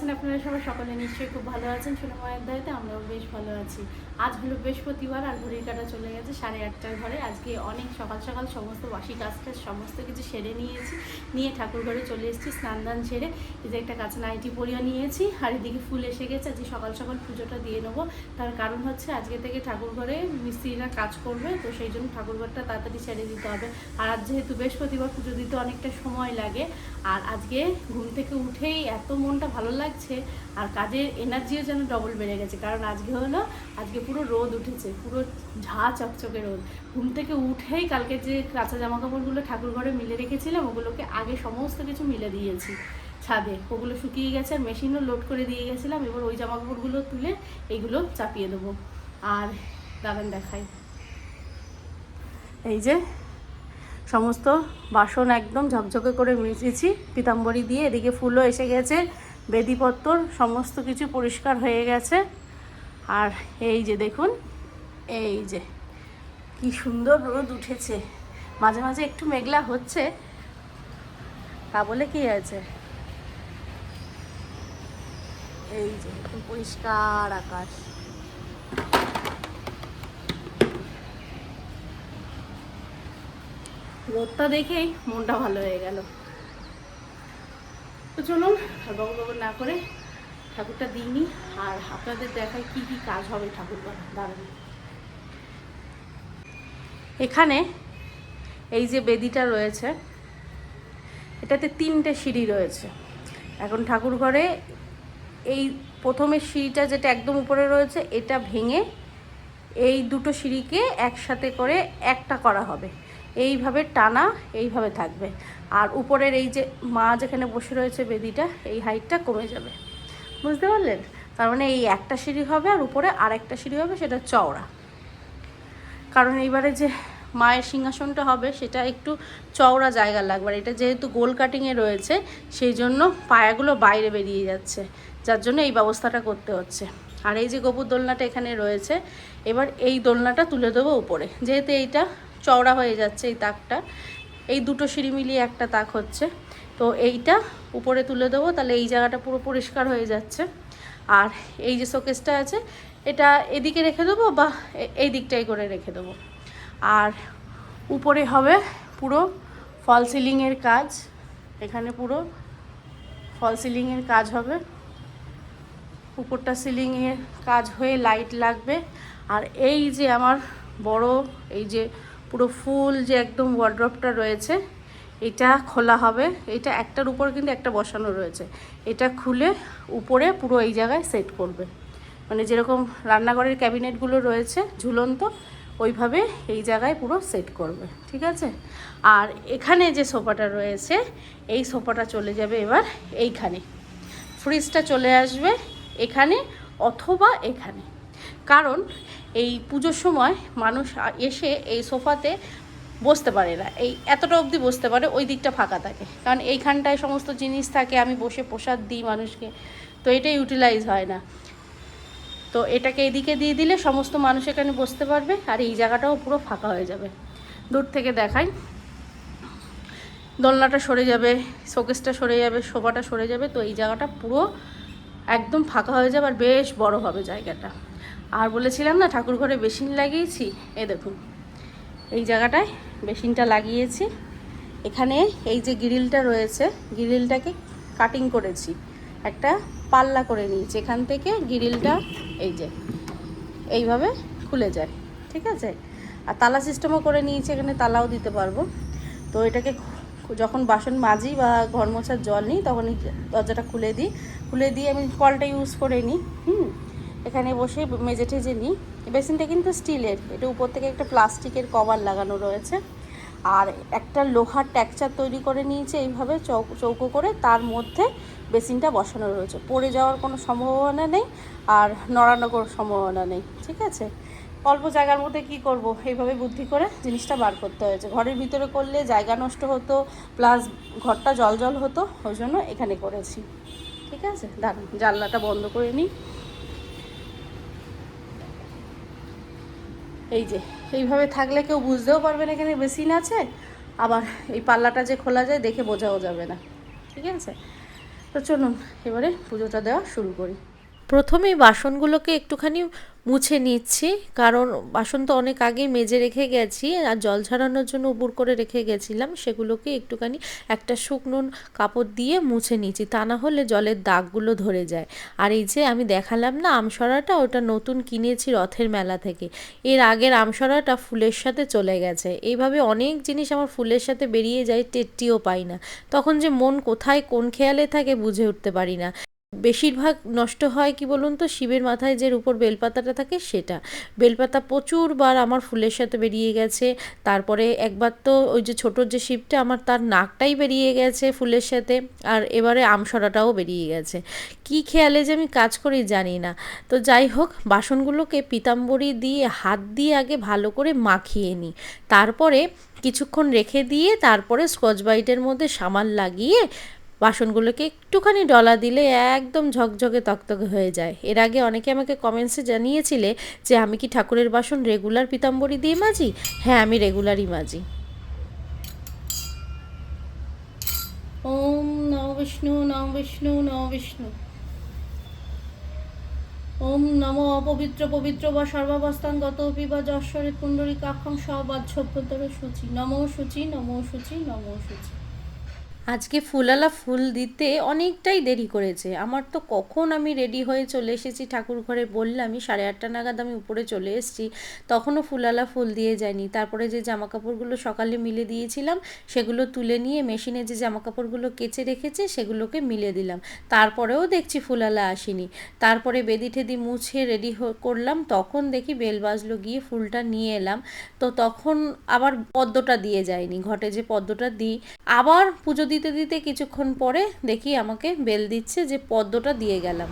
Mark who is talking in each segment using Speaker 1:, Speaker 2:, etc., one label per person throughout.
Speaker 1: আছেন আপনারা সবাই? সকলে নিশ্চয়ই খুব ভালো আছেন। ছোটো মায়ের দায়িত্বে আমরাও বেশ ভালো আছি। আজ হলো বৃহস্পতিবার আর ঘড়ির কাটা চলে গেছে সাড়ে আটটার ঘরে। আজকে অনেক সকাল সকাল সমস্ত বাসি কাজ টাজ সমস্ত কিছু সেরে নিয়েছি। নিয়ে ঠাকুর ঘরে চলে এসেছি স্নান দান সেরে। যে একটা কাছে নাইটি পরিয়ে নিয়েছি আর এদিকে ফুল এসে গেছে। আজকে সকাল সকাল পুজোটা দিয়ে নেব। তার কারণ হচ্ছে আজকে থেকে ঠাকুর ঘরে মিস্ত্রিরা কাজ করবে। তো সেই জন্য ঠাকুর ঘরটা তাড়াতাড়ি সেরে দিতে হবে। আর আজ যেহেতু বৃহস্পতিবার পুজো দিতে অনেকটা সময় লাগে, আর আজকে ঘুম থেকে উঠেই এত মনটা ভালো লাগছে, আর কাজের এনার্জিও যেন ডবল বেড়ে গেছে। কারণ আজকে হলো, আজকে পুরো রোদ উঠেছে, পুরো ঝা চকচকে রোদ। ঘুম থেকে উঠেই কালকে যে কাঁচা জামা কাপড়গুলো ঠাকুর ঘরে মিলে রেখেছিলাম, ওগুলোকে আগে সমস্ত কিছু মিলে দিয়েছি ছাদে। ওগুলো শুকিয়ে গেছে, আর মেশিনও লোড করে দিয়ে গেছিলাম, এবার ওই জামা কাপড়গুলো তুলে এইগুলো চাপিয়ে দেবো। আর দাদান দেখাই। এই যে, সমস্ত বাসন একদম ঝকঝকে করে মিশেছি পিতাম্বরী দিয়ে, এদিকে ফুলও এসে গেছে। বেদিপত্তর, সমস্ত কিছু পরিষ্কার হয়ে গেছে। আর এই যে দেখুন, এই যে কি সুন্দর রোদ উঠেছে। মাঝে মাঝে একটু মেঘলা হচ্ছে, তা বলে কি আছে? এই যে পরিষ্কার আকাশ। রোদটা দেখেই মনটা ভালো হয়ে গেল। তো চলুন বকর বকর না করে ঠাকুরটা দিইনি। আর আপনাদের দেখায় কি কি কাজ হবে ঠাকুর দাঁড়ান। এখানে এই যে বেদিটা রয়েছে, এটাতে তিনটে সিঁড়ি রয়েছে। এখন ঠাকুর ঘরে এই প্রথমের সিঁড়িটা যেটা একদম উপরে রয়েছে, এটা ভেঙে এই দুটো সিঁড়িকে একসাথে করে একটা করা হবে। এইভাবে টানা, এইভাবে থাকবে। আর উপরের এই যে মা যেখানে বসে রয়েছে বেদিটা, এই হাইটটা কমে যাবে। বুঝতে পারলেন? তার মানে এই একটা সিঁড়ি হবে আর উপরে আর একটা সিঁড়ি হবে, সেটা চওড়া। কারণ এইবারে যে মায়ের সিংহাসনটা হবে, সেটা একটু চওড়া জায়গা লাগবে। আর এটা যেহেতু গোল কাটিংয়ে রয়েছে, সেই জন্য পায়াগুলো বাইরে বেরিয়ে যাচ্ছে। যার জন্য এই ব্যবস্থাটা করতে হচ্ছে। আর এই যে গোবর দোলনাটা এখানে রয়েছে, এবার এই দোলনাটা তুলে দেবো উপরে। যেহেতু এইটা চওড়া হয়ে যাচ্ছে এই তাকটা। এই দুটো সিঁড়ি মিলিয়ে একটা তাক হচ্ছে। তো এইটা উপরে তুলে দেবো, তাহলে এই জায়গাটা পুরো পরিষ্কার হয়ে যাচ্ছে। আর এই যে শোকেসটা আছে, এটা এদিকে রেখে দেবো বা এই দিকটাই করে রেখে দেবো। আর উপরে হবে পুরো ফল সিলিংয়ের কাজ। এখানে পুরো ফল সিলিংয়ের কাজ হবে। উপরটা সিলিংয়ের কাজ হয়ে লাইট লাগবে। আর এই যে আমার বড়, এই যে পুরো ফুল যে একদম ওয়ার্ড্রপটা রয়েছে, এটা খোলা হবে। এটা একটার উপর কিন্তু একটা বসানো রয়েছে। এটা খুলে উপরে পুরো এই জায়গায় সেট করবে। মানে যেরকম রান্নাঘরের ক্যাবিনেটগুলো রয়েছে, ঝুলন্ত, ওইভাবে এই জায়গায় পুরো সেট করবে। ঠিক আছে? আর এখানে যে সোফাটা রয়েছে, এই সোফাটা চলে যাবে এবার এইখানে। ফ্রিজটা চলে আসবে এখানে অথবা এখানে। কারণ এই পুজোর সময় মানুষ এসে এই সোফাতে বসতে পারে না। এই এতটা অবধি বসতে পারে, ওই দিকটা ফাঁকা থাকে। কারণ এইখানটায় সমস্ত জিনিস থাকে, আমি বসে প্রসাদ দিই মানুষকে। তো এটা ইউটিলাইজ হয় না। তো এটাকে এদিকে দিয়ে দিলে সমস্ত মানুষ এখানে বসতে পারবে আর এই জায়গাটাও পুরো ফাঁকা হয়ে যাবে। দূর থেকে দেখাই। দোলনাটা সরে যাবে, শোকেসটা সরে যাবে, সোফাটা সরে যাবে, তো এই জায়গাটা পুরো একদম ফাঁকা হয়ে যাবে আর বেশ বড় হবে জায়গাটা। আর বলেছিলাম না ঠাকুর ঘরে বেসিন লাগিয়েছি। এ দেখুন, এই জায়গাটায় বেসিনটা লাগিয়েছি। এখানে এই যে গ্রিলটা রয়েছে, গ্রিলটাকে কাটিং করেছি। একটা পাল্লা করে নিয়েছি, এখান থেকে গ্রিলটা এই যে, এইভাবে খুলে যায়, ঠিক আছে? আর তালা সিস্টেমও করে নিয়েছি, এখানে তালাও দিতে পারব। তো এটাকে যখন বাসন মাজি বা ঘর মোছার জল নিই তখন এই দরজাটা খুলে দিই। খুলে দিয়ে আমি কলটা ইউজ করে নিই, হুম? এখানে বসে মেজে টেজে নিই বেসিনটা কিন্তু স্টিলের, এটা উপর থেকে একটা প্লাস্টিকের কভার লাগানো রয়েছে। আর একটা লোহার ট্যাকচার তৈরি করে নিয়েছে, এইভাবে চৌকো করে তার মধ্যে বেসিনটা বসানো রয়েছে। পড়ে যাওয়ার কোনো সম্ভাবনা নেই আর নড়ানো কোনো সম্ভাবনা নেই, ঠিক আছে? অল্প জায়গার মধ্যে কি করব? এইভাবে বুদ্ধি করে জিনিসটা বার করতে হয়েছে। ঘরের ভিতরে করলে জায়গা নষ্ট হতো, প্লাস ঘরটা জল জল হতো, ওই জন্য এখানে করেছি। ঠিক আছে? দাঁড়ান, জানলাটা বন্ধ করে নিই। এই যে, এইভাবে থাকলে কেউ বুঝতেও পারবে না এখানে বেসিন আছে, আবার এই পাল্লাটা যে খোলা যায় দেখে বোঝাও যাবে না, ঠিক আছে? তো চলুন, এবারে পুজোটা দেওয়া শুরু করি। প্রথমেই বাসনগুলোকে একটুখানি মুছে নিচ্ছি। কারণ বাসন তো অনেক আগেই মেজে রেখে গেছি আর জল ঝরানোর জন্য উপর করে রেখে গেছিলাম। সেগুলোকে একটুখানি একটা শুকনো কাপড় দিয়ে মুছে নিচ্ছি তা না হলে জলের দাগগুলো ধরে যায়। আর এই যে আমি দেখালাম না আমসরাটা ওটা নতুন কিনেছি রথের মেলা থেকে। এর আগের আমসরাটা ফুলের সাথে চলে গেছে। এইভাবে অনেক জিনিস আমার ফুলের সাথে বেরিয়ে যায়, টেটটিও পাই না। তখন যে মন কোথায়, কোন খেয়ালে থাকে বুঝে উঠতে পারি না। বেশিরভাগ নষ্ট হয় কি বলুন তো? শিবের মাথায় যে উপর বেলপাতাটা থাকে সেটা। বেলপাতা প্রচুরবার আমার ফুলের সাথে বেরিয়ে গেছে। তারপরে একবার তো ওই যে ছোটোর যে শিবটা, আমার তার নাকটাই বেরিয়ে গেছে ফুলের সাথে। আর এবারে আমসরাটাও বেরিয়ে গেছে। কি খেয়ালে যে আমি কাজ করি জানি না। তো যাই হোক, বাসনগুলোকে পিতাম্বরী দিয়ে হাত দিয়ে আগে ভালো করে মাখিয়ে নিই। তারপরে কিছুক্ষণ রেখে দিয়ে তারপরে স্কচ ব্রাইটের মধ্যে সামাল লাগিয়ে বাসনগুলোকে একটুখানি ডলা দিলে একদম ঝকঝকে তকতকে হয়ে যায়। এর আগে অনেকে আমাকে কমেন্টসে জানিয়েছিলে যে, আমি কি ঠাকুরের বাসন রেগুলার পিতাম্বরী দিয়ে মাজি? হ্যাঁ আমি রেগুলারই মাজি। ওম নম বিষ্ণু নম বিষ্ণু নম বিষ্ণু। ওম নম অপবিত্র, পবিত্র বা সর্বাবস্থানগত পিবা যশ্বরে কুণ্ডলী কাক্ষম সবাচ্ছভ্যতর সূচি। নম সূচি নম সূচি নম সূচি। আজকে ফুলালা ফুল দিতে অনেকটাই দেরি করেছে। আমার তো কখন আমি রেডি হয়ে চলে এসেছি ঠাকুর ঘরে বললামই, সাড়ে আটটা নাগাদ আমি উপরে চলে এসেছি। তখনও ফুলালা ফুল দিয়ে যায়নি। তারপরে যে জামা কাপড়গুলো সকালে মিলে দিয়েছিলাম, সেগুলো তুলে নিয়ে মেশিনে যে জামা কাপড়গুলো কেচে রেখেছে, সেগুলোকে মিলে দিলাম। তারপরেও দেখছি ফুলালা আসেনি। তারপরে বেদি ঠেদি মুছে রেডি করলাম। তখন দেখি বেল বাজলো, গিয়ে ফুলটা নিয়ে এলাম। তো তখন আবার পদ্মটা দিয়ে যায়নি। ঘটে যে পদ্মটা দিই, আবার পুজো দিতে দিতে দিতে কিছুক্ষণ পরে দেখি আমাকে বেল দিচ্ছে যে পদ্মটা দিয়ে গেলাম।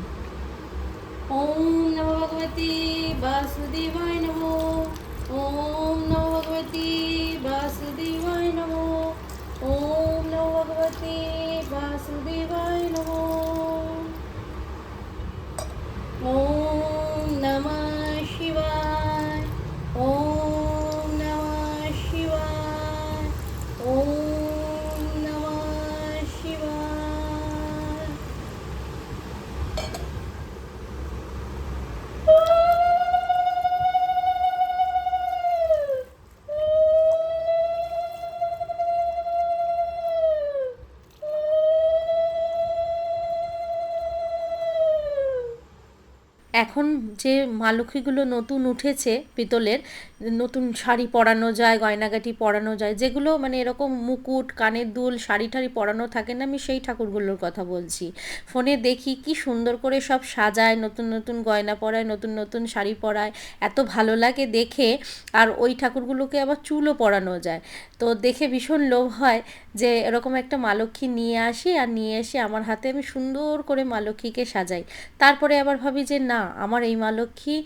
Speaker 1: ওম নম ভগবতী বাসুদেবায় নম, ওম এখন যে মা লক্ষ্মীগুলো নতুন উঠেছে পিতলের, নতুন শাড়ি পরানো যায়, গয়নাগাটি পরানো যায়, যেগুলো মানে এরকম মুকুট, কানের দুল, শাড়ি ঠাড়ি পরানো থাকে না, আমি সেই ঠাকুরগুলোর কথা বলছি। ফোনে দেখি কি সুন্দর করে সব সাজায়, নতুন নতুন গয়না পরায়, নতুন নতুন শাড়ি পরায়, এত ভালো লাগে দেখে, আর ওই ঠাকুরগুলোকে আবার চুলও পরানো যায়। তো দেখে ভীষণ লোভ হয় যে এরকম একটা মা লক্ষ্মী নিয়ে আসি, আর নিয়ে এসে আমার হাতে আমি সুন্দর করে মা লক্ষ্মীকে সাজাই। তারপরে আবার ভাবি যে না আমার এই মা লক্ষ্মী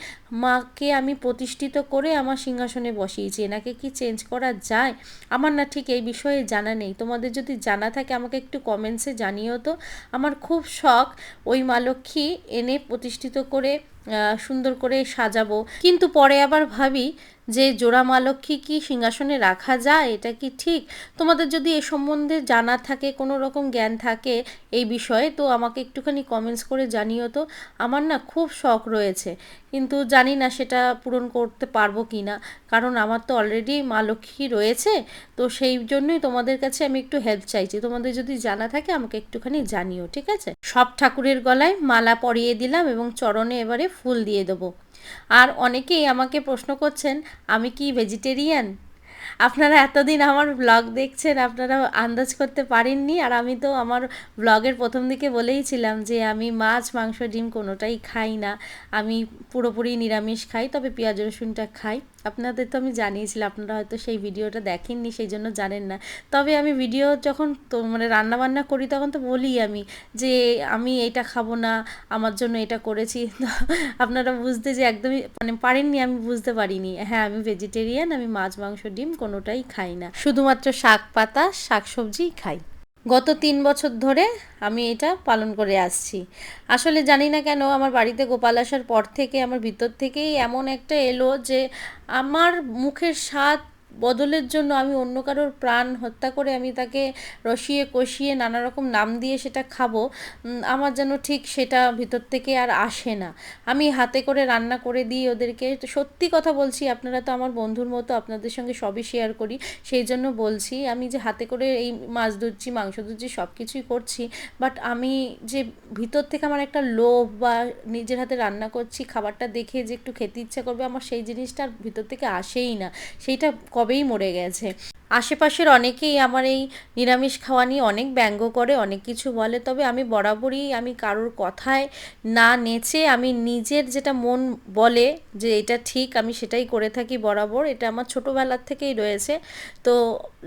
Speaker 1: মাকে আমি প্রতিষ্ঠিত করে আমার সিংহাসনে বসিয়েছি। এনাকে কি চেঞ্জ করা যায়? আমার না ঠিক এই বিষয়ে জানা নেই। তোমাদের যদি জানা থাকে, আমাকে একটু কমেন্টসে জানিও তো। আমার খুব শখ ওই মা লক্ষ্মী এনে প্রতিষ্ঠিত করে সুন্দর করে সাজাবো। কিন্তু পরে আবার ভাবি যে জোড়া মা কি সিংহাসনে রাখা যায়, এটা কি ঠিক? তোমাদের যদি এ সম্বন্ধে জানা থাকে, কোনো রকম জ্ঞান থাকে এই বিষয়ে, তো আমাকে একটুখানি কমেন্টস করে জানিও তো। আমার না খুব শখ রয়েছে, কিন্তু জানি না সেটা পূরণ করতে পারব কি না কারণ আমার তো অলরেডি মা লক্ষ্মী রয়েছে, তো সেই জন্যই তোমাদের কাছে আমি একটু হেল্প চাইছি। তোমাদের যদি জানা থাকে, আমাকে একটুখানি জানিও, ঠিক আছে? সব ঠাকুরের গলায় মালা পরিয়ে দিলাম এবং চরণে এবারে ফুল দিয়ে দেবো। আর অনেকেই আমাকে প্রশ্ন করছেন, আমি কি ভেজিটেরিয়ান আপনারা এতদিন আমার ব্লগ দেখছেন, আপনারা আন্দাজ করতে পারেননি। আর আমি তো আমার ব্লগের প্রথম দিকে বলেইছিলাম যে, আমি মাছ, মাংস, ডিম কোনোটাই খাই না। আমি পুরোপুরি নিরামিষ খাই, তবে পেঁয়াজ, রসুনটা খাই। আপনাদের তো আমি জানিয়েছিলাম, আপনারা হয়তো সেই ভিডিওটা দেখেননি, সেই জন্য জানেন না। তবে আমি ভিডিও যখন তো মানে রান্নাবান্না করি, তখন তো বলি আমি যে, আমি এটা খাব না, আমার জন্য এটা করেছি। আপনারা বুঝতে যে একদমই মানে পারেননি, আমি বুঝতে পারিনি। হ্যাঁ আমি ভেজিটেরিয়ান আমি মাছ, মাংস, ডিম কোনোটাই খাই না। শুধুমাত্র শাক পাতা, শাক সবজিই খাই। গত তিন বছর ধরে আমি এটা পালন করে আসছি। আসলে জানি না কেন আমার বাড়িতে গোপাল আসার পর থেকে, আমার ভিতর থেকেই এমন একটা এলো যে আমার মুখের স্বাদ বদলের জন্য আমি অন্য কারোর প্রাণ হত্যা করে আমি তাকে রসিয়ে কষিয়ে নানা রকম নাম দিয়ে সেটা খাব আমার যেন ঠিক সেটা ভিতর থেকে আর আসে না। আমি হাতে করে রান্না করে দিই ওদেরকে। সত্যি কথা বলছি, আপনারা তো আমার বন্ধুর মতো আপনাদের সঙ্গে সবই শেয়ার করি, সেই জন্য বলছি, আমি যে হাতে করে এই মাছ ধুচ্ছি মাংস ধুচ্ছি সব কিছুই করছি বাট আমি যে ভিতর থেকে আমার একটা লোভ বা নিজের হাতে রান্না করছি, খাবারটা দেখে যে একটু খেতে ইচ্ছা করবে, আমার সেই জিনিসটা ভিতর থেকে আসেই না। সেইটা কবেই মরে গেছে। আশেপাশের অনেকেই আমার এই নিরামিষ খাওয়া নিয়ে অনেক ব্যঙ্গ করে, অনেক কিছু বলে। তবে আমি বরাবরই আমি কারোর কথায় না নেচে আমি নিজের যেটা মন বলে যে এটা ঠিক, আমি সেটাই করে থাকি বরাবর। এটা আমার ছোটোবেলার থেকেই রয়েছে। তো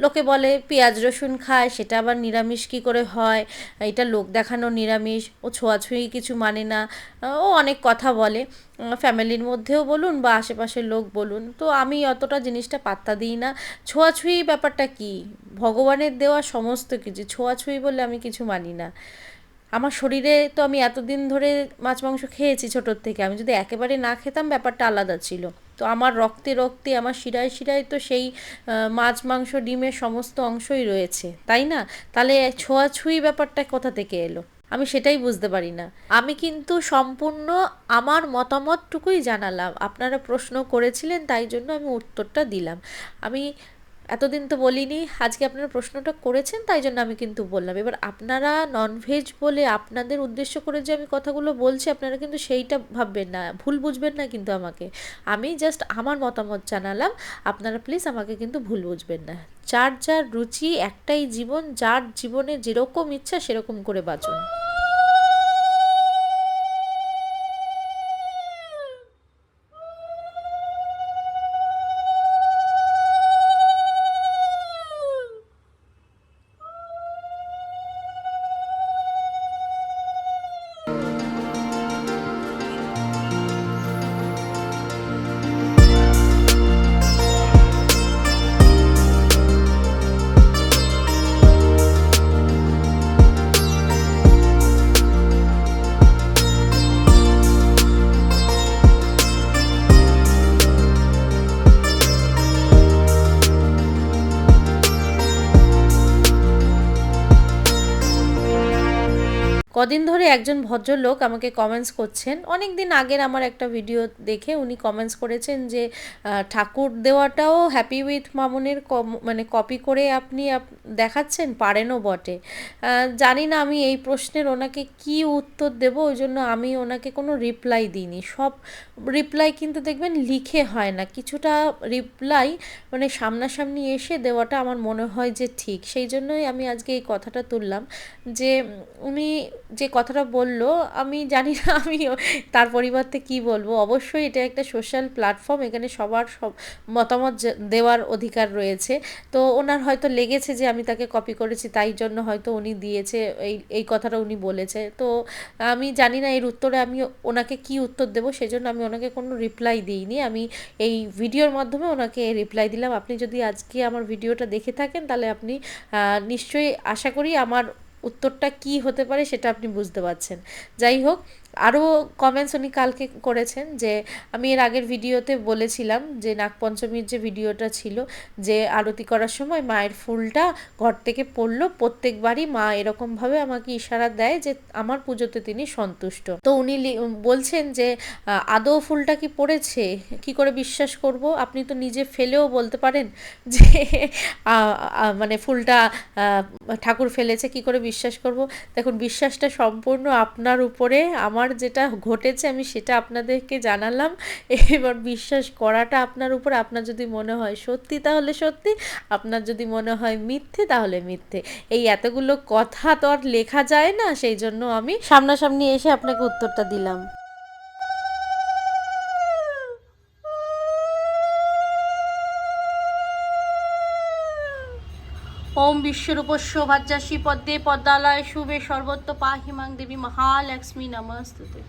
Speaker 1: লোকে বলে পেঁয়াজ রসুন খায়, সেটা আবার নিরামিষ কী করে হয়? এটা লোক দেখানো নিরামিষ, ও ছোঁয়াছুঁয়ি কিছু মানে না। ও অনেক কথা বলে। ফ্যামিলির মধ্যেও বলুন বা আশেপাশের লোক বলুন। তো আমি অতটা জিনিসটা পাত্তা দিই না। ছোঁয়াছুঁয়ি ব্যাপারটা কি? ভগবানের দেওয়া সমস্ত কিছু ছোঁয়াছুঁই বলে আমি কিছু মানি না। আমার শরীরে তো আমি এতদিন ধরে মাছ মাংস খেয়েছি ছোটোর থেকে। আমি যদি একেবারে না খেতাম, ব্যাপারটা আলাদা ছিল। তো আমার রক্তে রক্তে, আমার শিরায় শিরায় তো সেই মাছ মাংস, ডিমের সমস্ত অংশই রয়েছে। তাই না? তাহলে ছোঁয়াছুঁই ব্যাপারটা কোথা থেকে এলো? আমি সেটাই বুঝতে পারি না। আমি কিন্তু সম্পূর্ণ আমার মতামতটুকুই জানালাম। আপনারা প্রশ্ন করেছিলেন, তাই জন্য আমি উত্তরটা দিলাম। আমি এতদিন তো বলিনি, আজকে আপনারা প্রশ্নটা করেছেন, তাই জন্য আমি কিন্তু বললাম। এবার আপনারা ননভেজ বলে আপনাদের উদ্দেশ্য করে যে আমি কথাগুলো বলছি, আপনারা কিন্তু সেইটা ভাববেন না, ভুল বুঝবেন না কিন্তু আমাকে। আমি জাস্ট আমার মতামত জানালাম, আপনারা প্লিজ আমাকে কিন্তু ভুল বুঝবেন না। যার যার রুচি, একটাই জীবন, যার জীবনে যেরকম ইচ্ছা সেরকম করে বাঁচুন। কদিন একজন ভদ্রলোক আমাকে কমেন্টস করছেন। অনেক দিন আগের আমার একটা ভিডিও দেখে উনি কমেন্টস করেছেন যে ঠাকুর দেওয়াটাও হ্যাপি উইথ মামুনের মানে কপি করে আপনি দেখাচ্ছেন, পারেনও বটে। জানি না আমি এই প্রশ্নের ওনাকে কি উত্তর দেব, ওই জন্য আমি ওনাকে কোনো রিপ্লাই দিইনি। সব রিপ্লাই কিন্তু দেখবেন লিখে হয় না। কিছুটা রিপ্লাই মানে সামনাসামনি এসে দেওয়াটা আমার মনে হয় যে ঠিক। সেই জন্যই আমি আজকে এই কথাটা তুললাম যে উনি যে কথাটা বলল, আমি জানি না আমি তার পরিবর্তে কি বলব? অবশ্যই এটা একটা সোশ্যাল প্ল্যাটফর্ম এখানে সবার সব মতামত দেওয়ার অধিকার রয়েছে। তো ওনার হয়তো লেগেছে যে, আমি তাকে কপি করেছি, তাই জন্য হয়তো উনি দিয়েছে, এই এই কথাটা উনি বলেছে। তো আমি জানি না, এর উত্তরে আমি ওনাকে কি উত্তর দেবো, সেজন্য আমি ওনাকে কোনো রিপ্লাই দিইনি। আমি এই ভিডিওর মাধ্যমে ওনাকে রিপ্লাই দিলাম। আপনি যদি আজকে আমার ভিডিওটা দেখে থাকেন, তাহলে আপনি নিশ্চয়ই আশা করি আমার উত্তরটা কি হতে পারে সেটা আপনি বুঝতে পারছেন। যাই হোক আরও কমেন্টস উনি কালকে করেছেন যে, আমি এর আগের ভিডিওতে বলেছিলাম যে, নাগপঞ্চমীর যে ভিডিওটা ছিল যে, আরতি করার সময় মায়ের ফুলটা ঘর থেকে পড়ল, প্রত্যেকবারই মা এরকমভাবে আমাকে ইশারা দেয় যে, আমার পুজোতে তিনি সন্তুষ্ট। তো উনি বলছেন যে আদৌ ফুলটা কি পড়েছে? কি করে বিশ্বাস করব? আপনি তো নিজে ফেলেও বলতে পারেন যে মানে ফুলটা ঠাকুর ফেলেছে, কি করে বিশ্বাস করব? দেখুন, বিশ্বাসটা সম্পূর্ণ আপনার উপরে, আমার যেটা ঘটেছে, আমি সেটা আপনাদেরকে জানালাম। এবার বিশ্বাস করাটা আপনার উপর, আপনার যদি মনে হয় সত্যি তাহলে সত্যি, আপনার যদি মনে হয় মিথ্যে তাহলে মিথ্যে। এই এতগুলো কথা তো আর লেখা যায় না, সেই জন্য আমি সামনাসামনি এসে আপনাকে উত্তরটা দিলাম ওম বিশ্বরূপস্য শোভাযাশী পদ্মে পদ্মালয় শুভে সর্বত্র পা হিমাং দেবী মহালক্ষ্মী নমস্তুতে।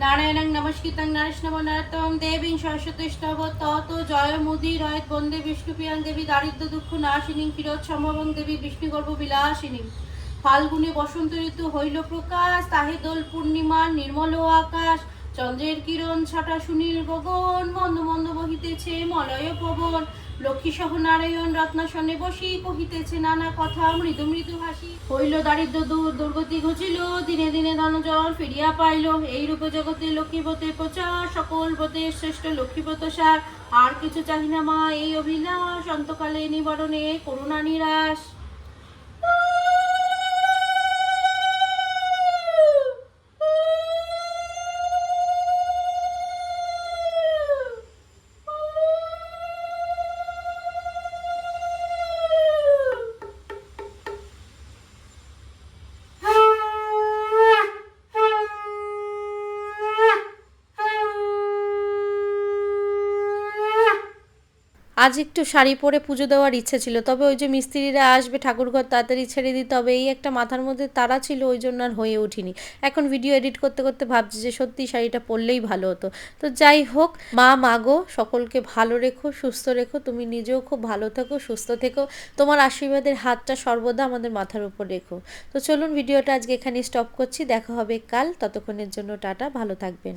Speaker 2: নমস্কৃতাং নারিষ্ণব নারতম দেবীং সরস্বতী স্তব তত জয় মুদি রয়ত বন্দে বিষ্ণুপ্রিয়াং দেবী দারিদ্র দুঃখ নাশিনী ক্ষীরোদ সম্ভবং দেবী বিষ্ণুগর্ভ বিলাসিনী। ফাল্গুনে বসন্ত ঋতু হইল প্রকাশ, তাহে দোল পূর্ণিমার নির্মল আকাশ। চন্দ্রের কিরণ ছাটা সুনীল গগন, মন্দ মন্দ বহিতেছে মলয় পবন। লক্ষ্মী সহ নারায়ণ রত্নাসনে বসি কহিতেছে নানা কথা। মৃদু মৃদু হাসি। হইল দারিদ্র দূর, দুর্গতি ঘুচিল, দিনে দিনে ধনজন ফিরিয়া পাইল। এই রূপে জগতে লক্ষ্মীপতে প্রচার, সকল পথে শ্রেষ্ঠ লক্ষ্মীপত সার। আর কিছু চাহিনা মা, এই অভিলাষ, অন্তকালে নিবারণে করুণা নিরাশ।
Speaker 1: আজ একটু শাড়ি পরে পুজো দেওয়ার ইচ্ছে ছিল, তবে ওই যে মিস্ত্রিরা আসবে ঠাকুরঘর তাড়াতাড়ি ছেড়ে দিতে হবে এই একটা মাথার মধ্যে তারা ছিল, ওই জন্য আর হয়ে ওঠিনি। এখন ভিডিও এডিট করতে করতে ভাবছি যে সত্যি শাড়িটা পরলেই ভালো হতো। তো যাই হোক, মা মাগো সকলকে ভালো রেখো, সুস্থ রেখো, তুমি নিজেও খুব ভালো থেকো, সুস্থ থেকো, তোমার আশীর্বাদের হাতটা সর্বদা আমাদের মাথার উপর রেখো। তো চলুন ভিডিওটা আজকে এখানে স্টপ করছি, দেখা হবে কাল, ততক্ষণের জন্য টাটা, ভালো থাকবেন।